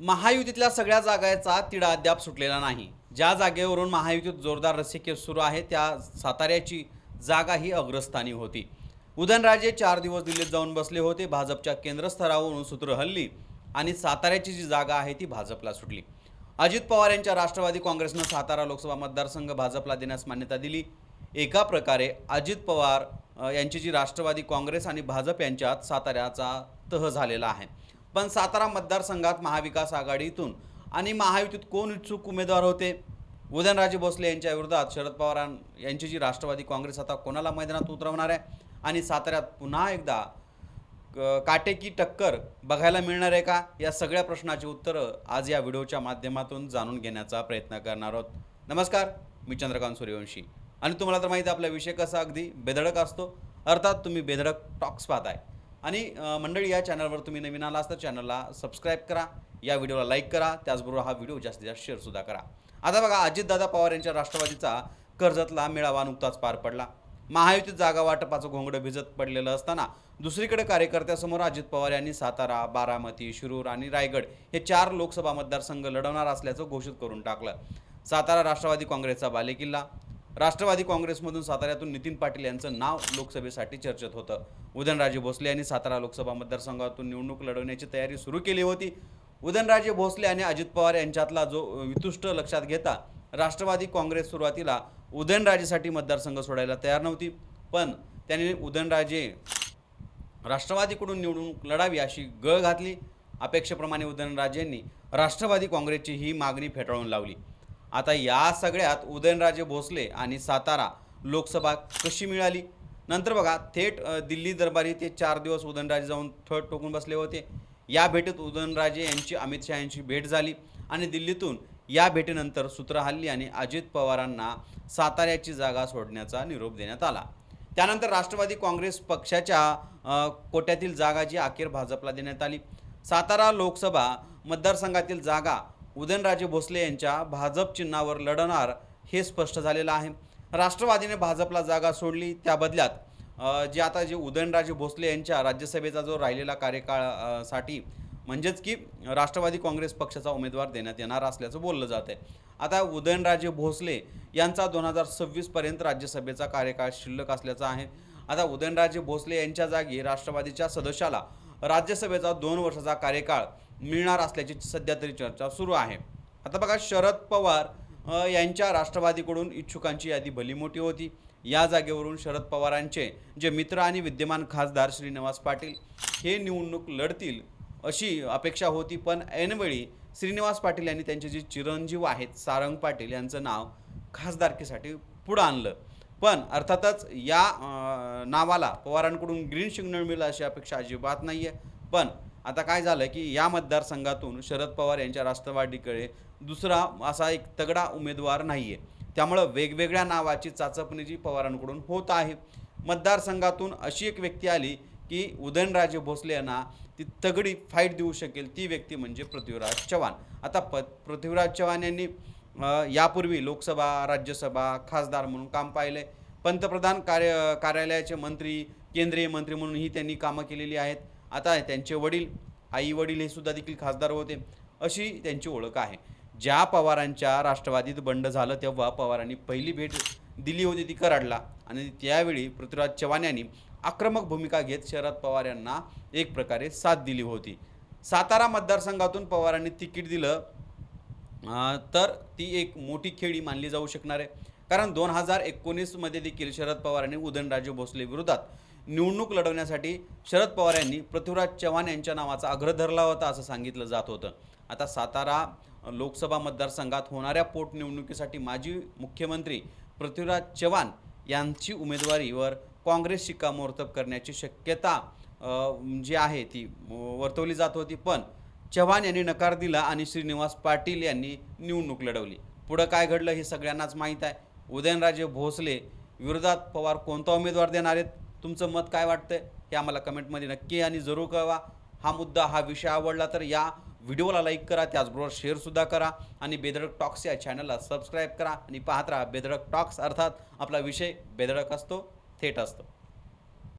महायुतीतल्या सगळ्या जागांचा तिढा अद्याप सुटलेला नाही. ज्या जागेवरून महायुतीत जोरदार रस्सीखेच सुरू आहे त्या साताऱ्याची जागा ही अग्रस्थानी होती. उदयनराजे चार दिवस दिल्लीत जाऊन बसले होते भाजपच्या केंद्रस्तरावरून सूत्र हल्ली आणि साताऱ्याची जी जागा आहे ती भाजपला सुटली. अजित पवार यांच्या राष्ट्रवादी काँग्रेसनं सातारा लोकसभा मतदारसंघ भाजपला देण्यास मान्यता दिली. एका प्रकारे अजित पवार यांची जी राष्ट्रवादी काँग्रेस आणि भाजप यांच्यात साताऱ्याचा तह झालेला आहे. पण सातारा मतदारसंघात महाविकास आघाडीतून आणि महायुतीत कोण इच्छुक उमेदवार होते? उदयनराजे भोसले यांच्या विरोधात शरद पवार यांची जी राष्ट्रवादी काँग्रेस आता कोणाला मैदानात उतरवणार आहे? आणि साताऱ्यात पुन्हा एकदा काटेकी टक्कर बघायला मिळणार आहे का? या सगळ्या प्रश्नाची उत्तरं आज या व्हिडिओच्या माध्यमातून जाणून घेण्याचा प्रयत्न करणार आहोत. नमस्कार मी चंद्रकांत सूर्यवंशी. आणि तुम्हाला तर माहिती आहे आपला विषय कसा अगदी बेधडक असतो. अर्थात तुम्ही बेधडक टॉक्स पाहताय. आणि मंडळी या चॅनलवर तुम्ही नवीन आला असता चॅनलला सबस्क्राईब करा या व्हिडिओला लाईक करा त्याचबरोबर हा व्हिडिओ जास्तीत जास्त शेअरसुद्धा करा. आता बघा अजितदादा पवार यांच्या राष्ट्रवादीचा कर्जतला मेळावा नुकताच पार पडला. महायुतीत जागा वाटपाचं घोंगडं भिजत पडलेलं असताना दुसरीकडे कार्यकर्त्यासमोर अजित पवार यांनी सातारा बारामती शिरूर आणि रायगड हे चार लोकसभा मतदारसंघ लढवणार असल्याचं घोषित करून टाकलं. सातारा राष्ट्रवादी काँग्रेसचा बालेकिल्ला राष्ट्रवादी काँग्रेसमधून साताऱ्यातून नितीन पाटील यांचं नाव लोकसभेसाठी चर्चेत होतं. उदयनराजे भोसले यांनी सातारा लोकसभा मतदारसंघातून निवडणूक लढवण्याची तयारी सुरू केली होती. उदयनराजे भोसले आणि अजित पवार यांच्यातला जो वितुष्ट लक्षात घेता राष्ट्रवादी काँग्रेस सुरुवातीला उदयनराजेसाठी मतदारसंघ सोडायला तयार नव्हती. पण त्यांनी उदयनराजे राष्ट्रवादीकडून निवडणूक लढावी अशी गळ घातली. अपेक्षेप्रमाणे उदयनराजेंनी राष्ट्रवादी काँग्रेसची ही मागणी फेटाळून लावली. आता या सगळ्यात उदयनराजे भोसले आणि सातारा लोकसभा कशी मिळाली? नंतर बघा थेट दिल्ली दरबारी ते चार दिवस उदयनराजे जाऊन थट टोकून बसले होते. या भेटीत उदयनराजे यांची अमित शहा यांची भेट झाली आणि दिल्लीतून या भेटीनंतर सूत्र हल्ली आणि अजित पवारांना साताऱ्याची जागा सोडण्याचा निरोप देण्यात आला. त्यानंतर राष्ट्रवादी काँग्रेस पक्षाच्या कोट्यातील जागा जी अखेर भाजपला देण्यात आली. सातारा लोकसभा मतदारसंघातील जागा उदयनराजे भोसले यांच्या भाजप चिन्हावर लढणार हे स्पष्ट झालेलं आहे. राष्ट्रवादीने भाजपला जागा सोडली त्या बदल्यात जे आता जे उदयनराजे भोसले यांच्या राज्यसभेचा जो राहिलेला कार्यकाळासाठी साठी म्हणजेच की राष्ट्रवादी काँग्रेस पक्षाचा उमेदवार देण्यात येणार असल्याचं बोललं जात आहे. आता उदयनराजे भोसले यांचा दोन हजार सव्वीसपर्यंत राज्यसभेचा कार्यकाळ शिल्लक असल्याचा आहे. आता उदयनराजे भोसले यांच्या जागी राष्ट्रवादीच्या सदस्याला राज्यसभेचा दोन वर्षाचा कार्यकाळ मिळणार असल्याची सध्या तरी चर्चा सुरू आहे. आता बघा शरद पवार यांच्या राष्ट्रवादीकडून इच्छुकांची यादी भली मोठी होती. या जागेवरून शरद पवारांचे जे मित्र आणि विद्यमान खासदार श्रीनिवास पाटील हे निवडणूक लढतील अशी अपेक्षा होती पण ऐनवेळी श्रीनिवास पाटील यांनी त्यांचे जे चिरंजीव आहेत सारंग पाटील यांचं नाव खासदारकीसाठी पुढं आणलं. पण अर्थातच या नावाला पवारांकडून ग्रीन सिग्नल मिळेल अशी अपेक्षा अजिबात नाही आहे पण आता काय झालं की या मतदारसंघातून शरद पवार यांच्या राष्ट्रवादीकडे दुसरा असा एक तगडा उमेदवार नाही आहे त्यामुळं वेगवेगळ्या नावाची चाचपणी जी पवारांकडून होत आहे. मतदारसंघातून अशी एक व्यक्ती आली की उदयनराजे भोसले यांना ती तगडी फाईट देऊ शकेल ती व्यक्ती म्हणजे पृथ्वीराज चव्हाण. आता प पृथ्वीराज चव्हाण यांनी यापूर्वी लोकसभा राज्यसभा खासदार म्हणून काम पाहिले. पंतप्रधान कार्य कार्यालयाचे मंत्री केंद्रीय मंत्री म्हणूनही त्यांनी कामं केलेली आहेत. आता त्यांचे वडील आई वडील हे सुद्धा देखील खासदार होते अशी त्यांची ओळख आहे. ज्या पवारांच्या राष्ट्रवादीत बंड झालं तेव्हा पवारांनी पहिली भेट दिली होती ती कराडला. आणि त्यावेळी पृथ्वीराज चव्हाण यांनी आक्रमक भूमिका घेत शरद पवार यांना एक प्रकारे साथ दिली होती. सातारा मतदारसंघातून पवारांनी तिकीट दिलं. तर ती एक मोठी खेळी मानली जाऊ शकणार आहे. कारण दोन हजार एकोणीसमध्ये देखील शरद पवार यांनी उदयनराजे भोसले विरोधात निवडणूक लढवण्यासाठी शरद पवार यांनी पृथ्वीराज चव्हाण यांच्या नावाचा आग्रह धरला होता असं सांगितलं जात होतं. आता सातारा लोकसभा मतदारसंघात होणाऱ्या पोटनिवडणुकीसाठी माजी मुख्यमंत्री पृथ्वीराज चव्हाण यांची उमेदवारीवर काँग्रेस शिक्कामोर्तब करण्याची शक्यता जी आहे ती वर्तवली जात होती. पण चव्हाण यांनी नकार दिला आणि श्रीनिवास पाटील यांनी निवडणूक लढवली. पुढं काय घडलं हे सगळ्यांनाच माहीत आहे. उदयनराजे भोसले विरोधात पवार कोणता उमेदवार देणार आहेत? तुमचं मत काय वाटतं हे आम्हाला कमेंटमध्ये नक्की आणि जरूर कळवा. हा मुद्दा हा विषय आवडला तर या व्हिडिओला लाईक करा त्याचबरोबर शेअरसुद्धा करा आणि बेधडक टॉक्स या चॅनलला सबस्क्राईब करा आणि पाहत राहा बेधडक टॉक्स अर्थात आपला विषय बेधडक असतो थेट असतो.